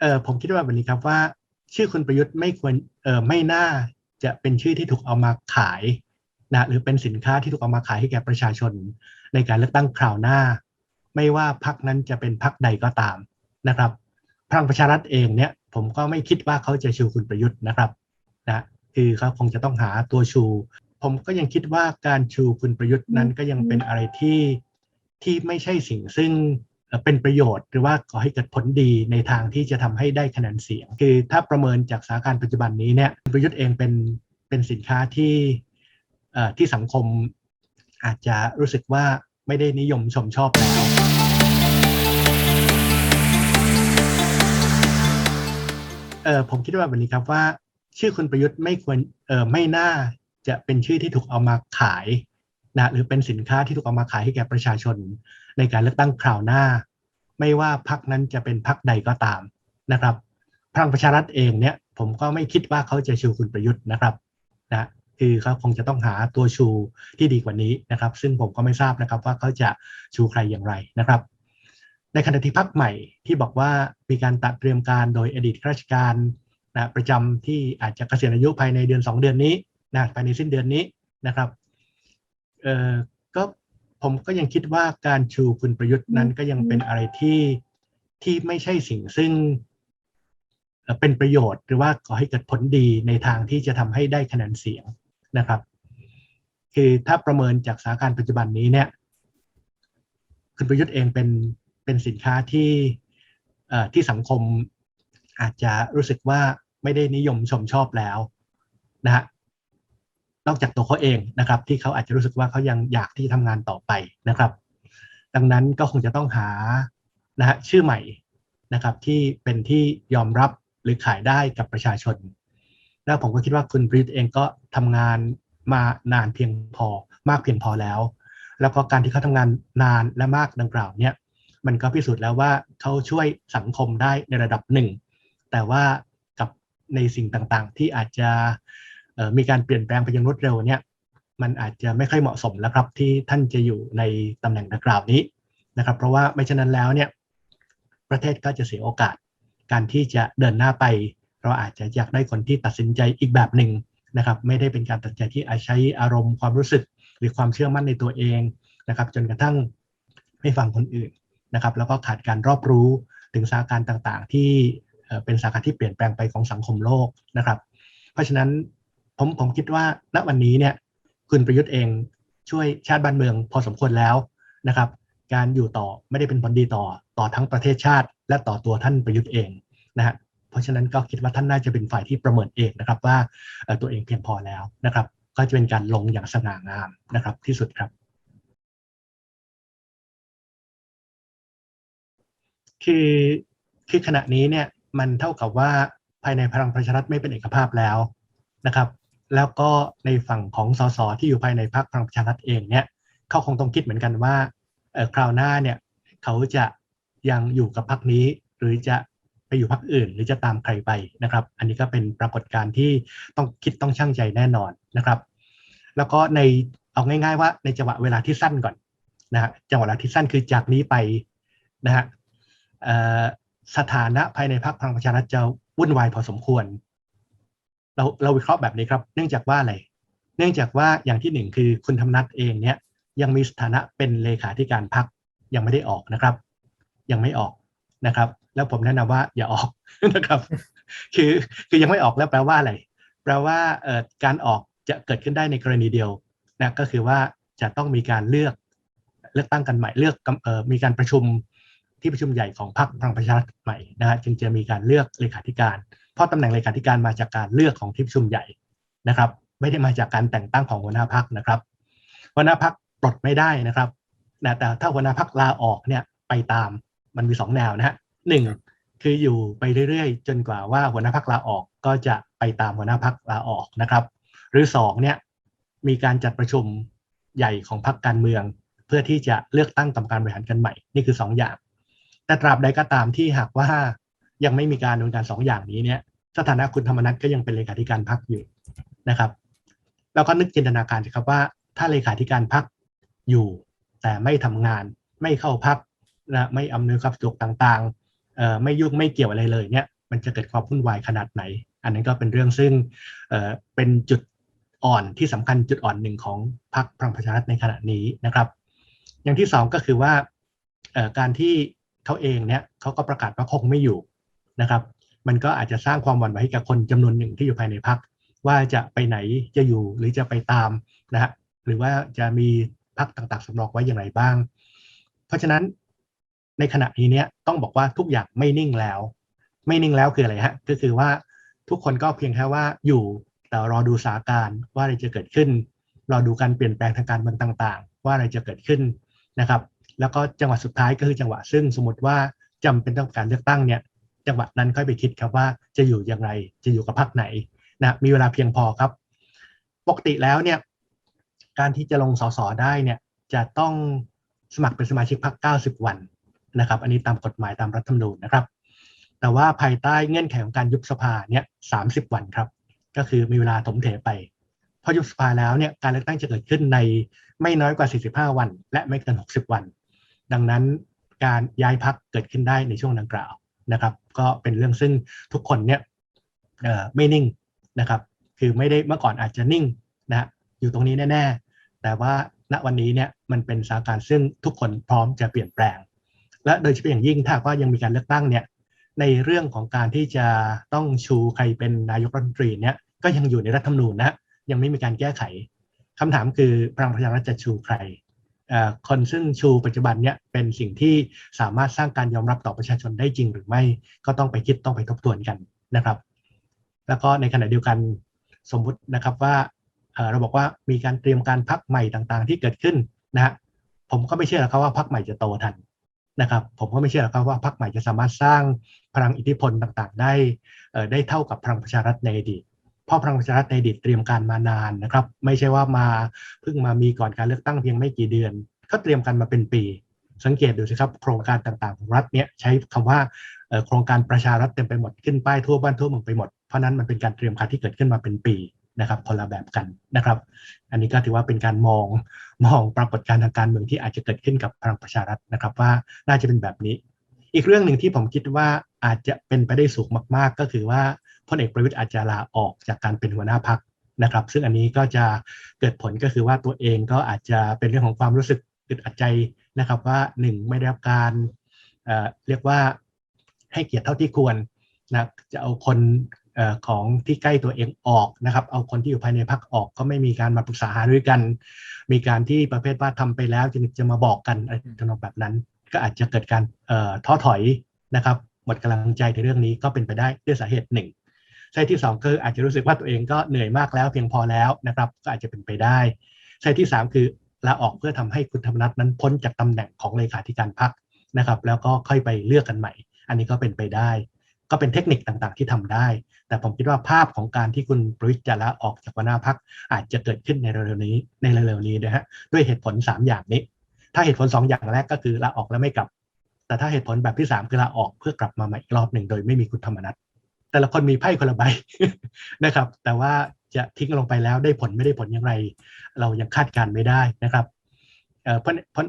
เออผมคิดว่าแบบนี้ครับว่า ชื่อคุณประยุทธ์ไม่ควรเออไม่น่าจะเป็นชื่อที่ถูกเอามาขายนะหรือเป็นสินค้าที่ถูกเอามาขายให้แก่ประชาชน ในการเลือกตั้งคราวหน้า ไม่ว่าพรรคนั้นจะเป็นพรรคใดก็ตามนะครับพลังประชารัฐเองเนี่ยผมก็ไม่คิดว่าเขาจะชูคุณประยุทธ์นะครับนะคือเขาคงจะต้องหาตัวชู ผมก็ยังคิดว่าการชูคุณประยุทธ์นั้นก็ยังเป็นอะไรที่ที่ไม่ใช่สิ่งซึ่ง เป็นประโยชน์ หรือว่าก่อให้เกิดผลดีในทางที่จะทำให้ได้คะแนนเสียง คือถ้าประเมินจากสถานการณ์ปัจจุบันนี้เนี่ยคุณประยุทธ์เองเป็นเป็นสินค้าที่ที่สังคมอาจจะรู้สึกว่าไม่ได้นิยมชมชอบแล้วเออผมคิดว่าแบบนี้ครับว่า ชื่อคุณประยุทธ์ไม่ควรเออไม่น่าจะเป็นชื่อที่ถูกเอามาขาย นะหรือเป็นสินค้าที่ถูกเอามาขายให้แก่ประชาชน ในการเลือกตั้งคราวหน้า ไม่ว่าพรรคนั้นจะเป็นพรรคใดก็ตามนะครับพลังประชารัฐเองเนี่ยผมก็ไม่คิดว่าเขาจะชูคุณประยุทธ์นะครับนะคือเขาคงจะต้องหาตัวชูที่ดีกว่านี้นะครับ ซึ่งผมก็ไม่ทราบนะครับว่าเขาจะชูใครอย่างไรนะครับ ในขณะที่พักใหม่ที่บอกว่ามีการตัดเตรียมการโดยอดีตข้าราชการนะประจำที่อาจจะเกษียณอายุภายในเดือน 2 เดือนนี้นะภายในสิ้นเดือนนี้นะครับ เอ่อก็ผมก็ยังคิดว่าการชูคุณประยุทธ์นั้นก็ยังเป็นอะไรที่ที่ไม่ใช่สิ่งซึ่งเป็นประโยชน์หรือว่าก่อให้เกิดผลดีในทางที่จะทำให้ได้คะแนนเสียงนะครับ คือถ้าประเมินจากสถานการณ์ปัจจุบันนี้เนี่ย คุณประยุทธ์เองเป็นเป็นสินค้าที่ที่สังคมอาจจะรู้สึกว่าไม่ได้นิยมชมชอบแล้วนะฮะ นอกจากตัวเขาเองนะครับที่เขาอาจจะรู้สึกว่าเขายังอยากที่จะทำงานต่อไปนะครับ ดังนั้นก็คงจะต้องหานะฮะชื่อใหม่นะครับที่เป็นที่ยอมรับหรือขายได้กับประชาชน แล้วผมก็คิดว่าคุณปริตเองก็ทำงานมานานเพียงพอมากเพียงพอแล้ว แล้วก็การที่เขาทำงานนานและมากดังกล่าวเนี่ยมันก็พิสูจน์แล้วว่าเขาช่วยสังคมได้ในระดับหนึ่ง แต่ว่ากับในสิ่งต่างๆ ที่อาจจะ มีการเปลี่ยนแปลงไปอย่างรวดเร็วเนี่ยมันอาจจะไม่ค่อยเหมาะสมแล้วครับที่ท่านจะอยู่ในตำแหน่งดังกล่าวนี้นะครับ เพราะว่าไม่เช่นนั้นแล้วเนี่ยประเทศก็จะเสียโอกาส การที่จะเดินหน้าไป เราอาจจะอยากได้คนที่ตัดสินใจอีกแบบหนึ่งนะครับ ไม่ได้เป็นการตัดใจที่อาจใช้อารมณ์ความรู้สึก หรือความเชื่อมั่นในตัวเองนะครับ จนกระทั่งไม่ฟังคนอื่นนะครับ แล้วก็ขาดการรอบรู้ถึงสถานการณ์ต่างๆ ที่เป็นสถานการที่เปลี่ยนแปลงไปของสังคมโลกนะครับ เพราะฉะนั้น ผมผมคิดว่าณวันนี้เนี่ยคุณประยุทธ์เองช่วยชาติบ้านเมืองพอสมควรแล้วนะครับ การอยู่ต่อไม่ได้เป็นผลดีต่อต่อทั้งประเทศชาติ และต่อตัวท่านประยุทธ์เองนะฮะเพราะฉะนั้นก็คิดว่าท่านน่าจะเป็นฝ่ายที่ประเมินเองนะครับว่าตัวเองเพียงพอแล้วนะครับ ก็จะเป็นการลงอย่างสง่างามนะครับที่สุดครับ คือคือขณะนี้เนี่ยมันเท่ากับว่าภายในพลังประชารัฐไม่เป็นเอกภาพแล้วนะครับ แล้วก็ในฝั่งของสสที่อยู่ภายในพรรคพลังประชารัฐเองเนี่ยเขาคงต้องคิดเหมือนกันว่าคราวหน้าเนี่ยเขาจะยังอยู่กับพรรคนี้ หรือจะไปอยู่พรรคอื่น หรือจะตามใครไปนะครับ อันนี้ก็เป็นปรากฏการณ์ที่ต้องคิดต้องช่างใจแน่นอนนะครับ แล้วก็ในเอาง่าย ๆ ว่าในจังหวะเวลาที่สั้นก่อนนะฮะจังหวะเวลาที่สั้นคือจากนี้ไปนะฮะสถานะภายในพรรคพลังประชารัฐจะวุ่นวายพอสมควร เราเราวิเคราะห์แบบนี้ครับ เนื่องจากว่าอะไร เนื่องจากว่าอย่างที่หนึ่งคือคุณธรรมนัฐเองเนี่ยยังมีสถานะเป็นเลขาธิการพักยังไม่ได้ออกนะครับ ยังไม่ออกนะครับ แล้วผมแนะนำว่าอย่าออกนะครับ คือคือยังไม่ออกแล้วแปลว่าอะไรแปลว่าเอ่อการออกจะเกิดขึ้นได้ในกรณีเดียวนะก็คือว่าจะต้องมีการเลือกเลือกตั้งกันใหม่เลือกเอ่อมีการประชุมที่ประชุมใหญ่ของพรรคพลังประชารัฐใหม่นะฮะจึงจะมีการเลือกเลขาธิการ เพราะตำแหน่งเลขาธิการมาจากการเลือกของที่ประชุมใหญ่นะครับ ไม่ได้มาจากการแต่งตั้งของหัวหน้าพักนะครับหัวหน้าพักปลดไม่ได้นะครับแต่ถ้าหัวหน้าพักลาออกเนี่ยไปตามมันมีสองแนวนะฮะหนึ่งคืออยู่ไปเรื่อยๆ จนกว่าว่าหัวหน้าพักลาออกก็จะไปตามหัวหน้าพักลาออกนะครับ หรือสองเนี่ยมีการจัดประชุมใหญ่ของพรรคการเมือง เพื่อที่จะเลือกตั้งกรรมการบริหารกันใหม่นี่คือ 2 อย่าง แต่ตราบใดก็ตามที่หากว่ายังไม่มีการดำเนินการสองอย่างนี้เนี่ย สถานะคุณธรรมนัฐก็ยังเป็นเลขาธิการพรรคอยู่นะครับเราก็นึกจินตนาการสิครับว่า ถ้าเลขาธิการพรรคอยู่ แต่ไม่ทำงานไม่เข้าพักนะไม่อำนวยความสะดวกต่างเอ่อไม่ยุ่งไม่เกี่ยวอะไรเลยเนี่ยมันจะเกิดความวุ่นวายขนาดไหน อันนั้นก็เป็นเรื่องซึ่งเเป็นจุดอ่อนที่สำคัญจุดอ่อนหนึ่งของพรรคพลังประชารัฐในขณะนี้นะครับ อย่างที่สองก็คือว่าการที่เขาเองเนี่ยเขาก็ประกาศว่าคงไม่อยู่นะครับ มันก็อาจจะสร้างความหวั่นไหวให้กับคนจำนวนหนึ่งที่อยู่ภายในพรรคว่าจะไปไหนจะอยู่หรือจะไปตามนะฮะหรือว่าจะมีพรรคต่างๆสำรองไว้อย่างไรบ้าง เพราะฉะนั้นในขณะนี้เนี่ยต้องบอกว่าทุกอย่างไม่นิ่งแล้ว ไม่นิ่งแล้วคืออะไรฮะก็คือว่าทุกคนก็เพียงแค่ว่าอยู่แต่รอดูสถานการณ์ว่าอะไรจะเกิดขึ้น รอดูการเปลี่ยนแปลงทางการเมืองต่างๆ ว่าอะไรจะเกิดขึ้นนะครับ แล้วก็จังหวะสุดท้ายก็คือจังหวะซึ่งสมมติว่าจำเป็นต้องการเลือกตั้งเนี่ย จังหวะนั้นค่อยไปคิดครับว่าจะอยู่อย่างไรจะอยู่กับพรรคไหนนะมีเวลาเพียงพอครับ ปกติแล้วเนี่ยการที่จะลงสสได้เนี่ยจะต้องสมัครเป็นสมาชิกพรรค90 วันนะครับ อันนี้ตามกฎหมายตามรัฐธรรมนูญนะครับ แต่ว่าภายใต้เงื่อนไขของการยุบสภาเนี่ย30 วันครับ ก็คือมีเวลาถมเถไปพอยุบสภาแล้วเนี่ยการเลือกตั้งจะเกิดขึ้นในไม่น้อยกว่า 45 วัน และไม่เกิน 60 วัน ดังนั้นการย้ายพักเกิดขึ้นได้ในช่วงดังกล่าว นะครับ ก็เป็นเรื่องซึ่งทุกคนเนี่ยไม่นิ่งนะครับ คือไม่ได้เมื่อก่อนอาจจะนิ่งนะอยู่ตรงนี้แน่ๆ แต่ว่าณวันนี้เนี่ยมันเป็นสถานการณ์ซึ่งทุกคนพร้อมจะเปลี่ยนแปลง และโดยเฉพาะอย่างยิ่งถ้าว่ายังมีการเลือกตั้งเนี่ยในเรื่องของการที่จะต้องชูใครเป็นนายกรัฐมนตรีเนี่ยก็ยังอยู่ในรัฐธรรมนูญนะยังไม่มีการแก้ไขคำถามคือพลังประชารัฐจะชูใคร คนซึ่งชูปัจจุบันเนี่ยเป็นสิ่งที่สามารถสร้างการยอมรับต่อประชาชนได้จริงหรือไม่ก็ต้องไปคิดต้องไปทบทวนกันนะครับ แล้วก็ในขณะเดียวกันสมมุตินะครับว่าเราบอกว่ามีการเตรียมการพักใหม่ต่างๆ ที่เกิดขึ้นนะฮะผมก็ไม่เชื่อครับว่าพักใหม่จะโตทันนะครับ ผมก็ไม่เชื่อครับว่าพักใหม่จะสามารถสร้างพลังอิทธิพลต่างๆ ได้ได้เท่ากับพลังประชารัฐในอดีต เพราะพลังประชารัฐในอดีตเตรียมการมานานนะครับ ไม่ใช่ว่ามาเพิ่งมามีก่อนการเลือกตั้งเพียงไม่กี่เดือน ก็เตรียมกันมาเป็นปี สังเกตดูสิครับ โครงการต่างๆของรัฐเนี่ยใช้คำว่าโครงการประชารัฐเต็มไปหมดขึ้นป้ายทั่วบ้านทั่วเมืองไปหมดเพราะนั้นมันเป็นการเตรียมการที่เกิดขึ้นมาเป็นปีนะครับคนละแบบกันนะครับ อันนี้ก็ถือว่าเป็นการมองมองปรากฏการณ์ทางการเมืองที่อาจจะเกิดขึ้นกับพลังประชารัฐนะครับ ว่าน่าจะเป็นแบบนี้ อีกเรื่องหนึ่งที่ผมคิดว่า อาจจะเป็นไปได้สูงมากๆ ก็คือว่าพลเอกประวิตยอาจจะลาออกจากการเป็นหัวหน้าพักนะครับ ซึ่งอันนี้ก็จะเกิดผลก็คือว่าตัวเองก็อาจจะเป็นเรื่องของความรู้สึกอึดอัดใจนะครับว่าหนึ่งไม่ได้รับการเเรียกว่าให้เกียรติเท่าที่ควรนะจะเอาคนอของที่ใกล้ตัวเองออกนะครับ เอาคนที่อยู่ภายในพักออกก็ไม่มีการมาปรึกษาหารือกัน มีการที่ประเภทว่าทำไปแล้วจะจะมาบอกกันอะไรทำนองแบบนั้น ก็อาจจะเกิดการท้อถอยนะครับ หมดกำลังใจในเรื่องนี้ก็เป็นไปได้ด้วยสาเหตุหนึ่งสาเหตุที่ 2 คืออาจจะรู้สึกว่าตัวเองก็เหนื่อยมากแล้วเพียงพอแล้วนะครับก็อาจจะเป็นไปได้สาเหตุที่ 3 คือลาออกเพื่อทำให้คุณธรรมนัฐนั้นพ้นจากตำแหน่งของเลขาธิการพรรคนะครับ แล้วก็ค่อยไปเลือกกันใหม่ อันนี้ก็เป็นไปได้ ก็เป็นเทคนิคต่างๆที่ทำได้ แต่ผมคิดว่าภาพของการที่คุณประวิทย์จะลาออกจากหัวหน้าพักอาจจะเกิดขึ้นในเร็วๆนี้ในเร็วๆนี้นะฮะด้วยเหตุผล 3 อย่างนี้ ถ้าเหตุผล 2 อย่างแรกก็คือลาออกแล้วไม่กลับ แต่ถ้าเหตุผลแบบที่3คือลาออกเพื่อกลับมาใหม่อีกรอบหนึ่งโดยไม่มีคุณธรรมนัฐแต่ละคนมีไพ่คนละใบนะครับ แต่ว่าจะทิ้งลงไปแล้วได้ผลไม่ได้ผลอย่างไร เรายังคาดการไม่ได้นะครับพลพล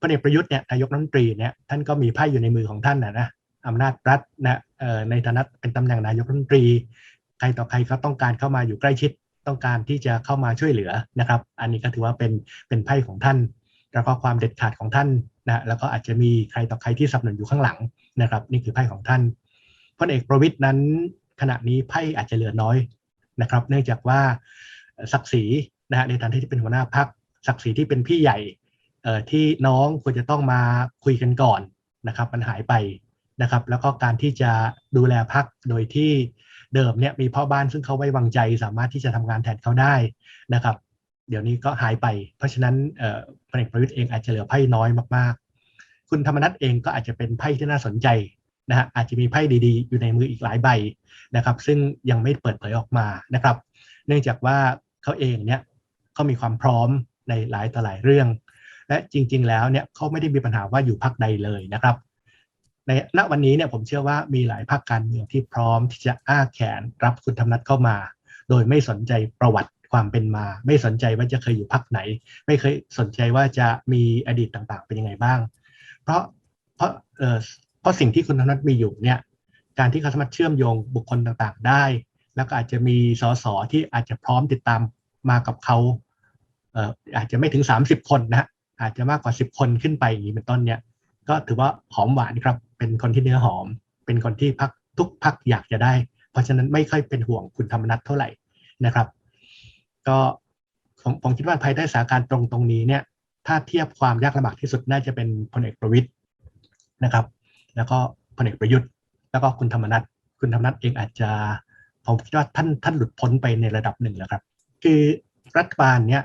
พลเอกประยุทธ์เนี่ยนายกรัฐมนตรีเนี่ยท่านก็มีไพ่อยู่ในมือของท่านนะนะอำนาจรัฐนะในฐานะเป็นตำแหน่งนายกรัฐมนตรี ใครต่อใครก็ต้องการเข้ามาอยู่ใกล้ชิดต้องการที่จะเข้ามาช่วยเหลือนะครับ อันนี้ก็ถือว่าเป็นเป็นไพ่ของท่านแล้วก็ความเด็ดขาดของท่าน นะแล้วก็อาจจะมีใครต่อใครที่สนับสนุนอยู่ข้างหลังนะครับ นี่คือไพ่ของท่านพลเอกประวิทย์นั้นขณะนี้ไพ่อาจจะเหลือน้อยนะครับ เนื่องจากว่าศักดิ์ศรีนะฮะในฐานะที่เป็นหัวหน้าพักศักดิ์ศรีที่เป็นพี่ใหญ่ที่น้องควรจะต้องมาคุยกันก่อนนะครับ มันหายไปนะครับ แล้วก็การที่จะดูแลพักโดยที่เดิมเนี่ยมีพ่อบ้านซึ่งเขาไว้วางใจ สามารถที่จะทำงานแทนเขาได้นะครับ เดี๋ยวนี้ก็หายไป เพราะฉะนั้นพลเอกประวิตยเองอาจจะเหลือไพ่น้อยมากๆ คุณธรรมนัฐเองก็อาจจะเป็นไพ่ที่น่าสนใจนะฮะอาจจะมีไพ่ดีๆ อยู่ในมืออีกหลายใบนะครับ ซึ่งยังไม่เปิดเผยออกมานะครับ เนื่องจากว่าเขาเองเนี่ยเขามีความพร้อมในหลายต่อหลายเรื่อง และจริง ๆ แล้วเนี่ยเขาไม่ได้มีปัญหาว่าอยู่พักใดเลยนะครับในณวันนี้เนี่ยผมเชื่อว่ามีหลายพรรคการเมืองที่พร้อมที่จะอ้าแขนรับคุณธรรมนัฐเข้ามา โดยไม่สนใจประวัติ ความเป็นมา ไม่สนใจว่าจะเคยอยู่พรรคไหน ไม่เคยสนใจว่าจะมีอดีตต่างๆ เป็นยังไงบ้าง เพราะเพราะเพราะสิ่งที่คุณธรรมนัฐมีอยู่เนี่ยการที่เขาสามารถเชื่อมโยงบุคคลต่างๆ ได้ แล้วก็อาจจะมีสสที่อาจจะพร้อมติดตามมากับเขาเอ่ออาจจะไม่ถึง 30 คนนะฮะอาจจะมากกว่า 10 คนขึ้นไปอย่างนี้เป็นต้นเนี่ยก็ถือว่าหอมหวานครับ เป็นคนที่เนื้อหอม เป็นคนที่พักทุกพักอยากจะได้ เพราะฉะนั้นไม่ค่อยเป็นห่วงคุณธรรมนัฐเท่าไหร่นะครับ ก็ผมผมคิดว่าภายใต้สถานการณ์ตรงตรงนี้เนี่ย ถ้าเทียบความยากลำบากที่สุดน่าจะเป็นพลเอกประวิตยนะครับ แล้วก็พลเอกประยุทธ์ แล้วก็คุณธรรมนัฐคุณธรรมนัฐเองอาจจะผมคิดว่าท่านท่านหลุดพ้นไปในระดับหนึ่งแล้วครับ คือรัฐบาลเนี่ย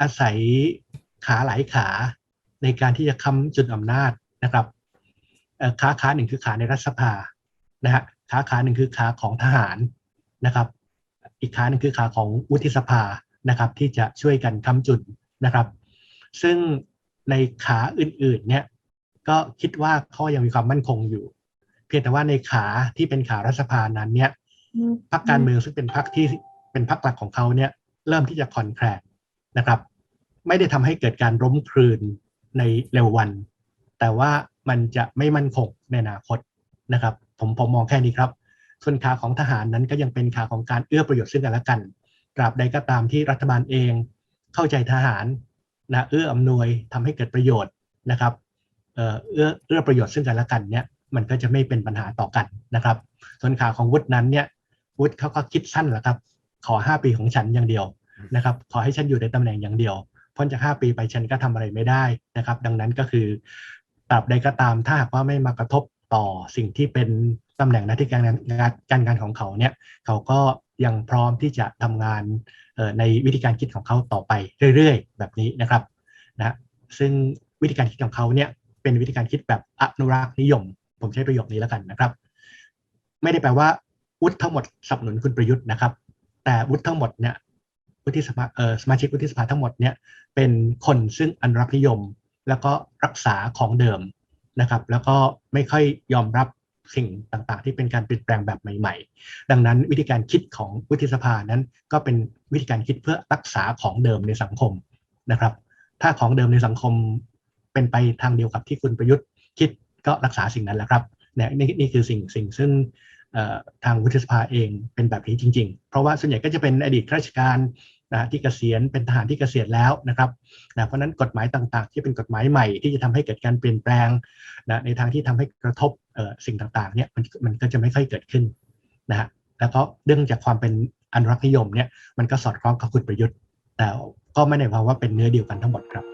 อาศัยขาหลายขาในการที่จะค้ำจุดอำนาจนะครับขาขาหนึ่งคือขาในรัฐสภานะฮะขาขาหนึ่งคือขาของทหารนะครับ อีกขาหนึ่งคือขาของวุฒิสภานะครับ ที่จะช่วยกันค้ำจุนนะครับ ซึ่งในขาอื่นๆเนี่ยก็คิดว่าเขายังมีความมั่นคงอยู่ เพียงแต่ว่าในขาที่เป็นขารัฐสภานั้นเนี่ยพรรคการเมืองซึ่งเป็นพรรคที่เป็นพรรคหลักของเขาเนี่ยเริ่มที่จะคอนแคลนนะครับ ไม่ได้ทำให้เกิดการล้มคลืนในเร็ววัน แต่ว่ามันจะไม่มั่นคงในอนาคตนะครับ ผมผมมองแค่นี้ครับ ส่วนขาของทหารนั้นก็ยังเป็นขาของการเอื้อประโยชน์ซึ่งกันและกันตราบใดก็ตามที่รัฐบาลเองเข้าใจทหารนะเอื้ออำนวยทำให้เกิดประโยชน์นะครับเอ,อเอื้อเอื้อประโยชน์ซึ่งกันและกันเนี่ยมันก็จะไม่เป็นปัญหาต่อกันนะครับ ส่วนขาของวุฒินั้นเนี่ยวุฒิเขาก็คิดสั้นแหละครับ ขอ 5 ปีของฉันอย่างเดียวนะครับ ขอให้ฉันอยู่ในตำแหน่งอย่างเดียวพ้นจาก 5 ปีไปฉันก็ทำอะไรไม่ได้นะครับ ดังนั้นก็คือตราบใดก็ตามถ้าหากว่าไม่มากระทบต่อสิ่งที่เป็น ตำแหน่งหน้าที่การงานการงานของเขาเนี่ยเขาก็ยังพร้อมที่จะทำงานในวิธีการคิดของเขาต่อไปเรื่อยๆ แบบนี้นะครับนะซึ่งวิธีการคิดของเขาเนี่ยเป็นวิธีการคิดแบบอนุรักษ์นิยม ผมใช้ประโยคนี้แล้วกันนะครับ ไม่ได้แปลว่าวุฒิทั้งหมดสนับสนุนคุณประยุทธ์นะครับ แต่วุฒิทั้งหมดเนี่ยวุฒิสภาเออสมาชิกวุฒิสภาทั้งหมดเนี่ยเป็นคนซึ่งอนุรักษ์นิยม แล้วก็รักษาของเดิมนะครับ แล้วก็ไม่ค่อยยอมรับ สิ่งต่างๆ ที่เป็นการเปลี่ยนแปลงแบบใหม่ ๆ ดังนั้นวิธีการคิดของวุฒิสภานั้น ก็เป็นวิธีการคิดเพื่อรักษาของเดิมในสังคมนะครับ ถ้าของเดิมในสังคมเป็นไปทางเดียวกับที่คุณประยุทธ์คิดก็รักษาสิ่งนั้นแหละครับเนี่ยนี่นี่คือสิ่งสิ่งซึ่งทางวุฒิสภาเองเป็นแบบนี้จริง ๆ เพราะว่าส่วนใหญ่ก็จะเป็นอดีตข้าราชการนะที่เกษียณเป็นทหารที่เกษียณแล้วนะครับนะเพราะนั้นกฎหมายต่างๆ ที่เป็นกฎหมายใหม่ที่จะทำให้เกิดการเปลี่ยนแปลงนะในทางที่ทำให้กระทบ สิ่งต่างๆเนี่ยมันมันก็จะไม่ค่อยเกิดขึ้นนะฮะแล้วก็เรื่องจากความเป็นอนุรักษ์นิยมเนี่ยมันก็สอดคล้องกับคุณประยุทธ์แต่ก็ไม่ได้หมายความว่าเป็นเนื้อเดียวกันทั้งหมดครับ